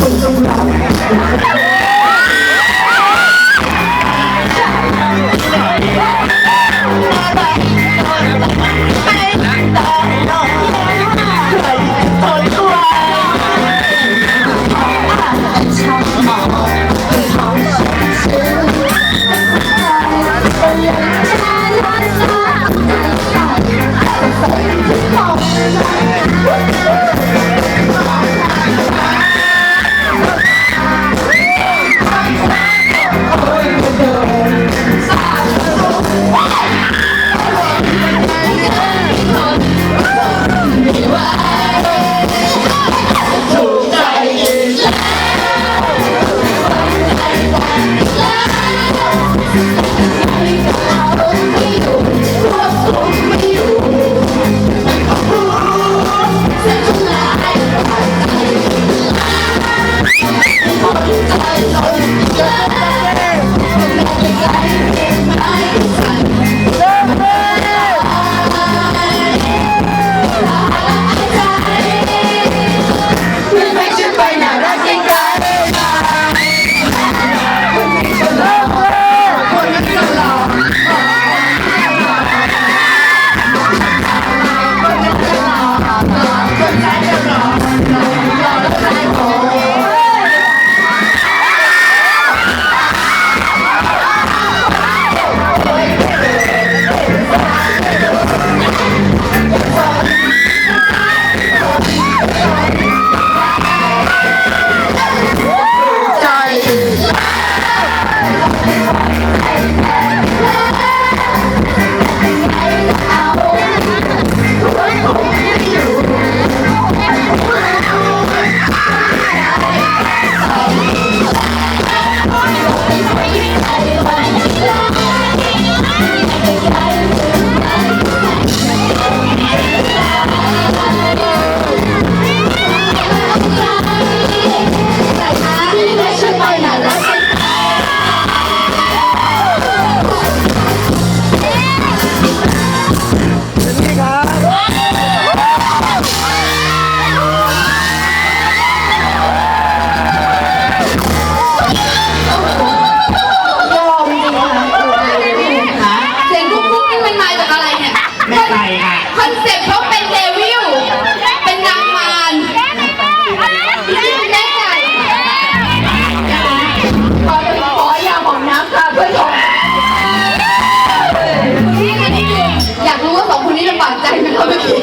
không trong lòng ใช่ค่ะ คอนเซ็ปต์เขาเป็นเดวิลเป็นนางมารแน่ใจขอขอยาหมองน้ำค่ะเพื่อนผมอยากรู้ว่าสองคนนี้ลำบากใจไหมคะเมื่อกี้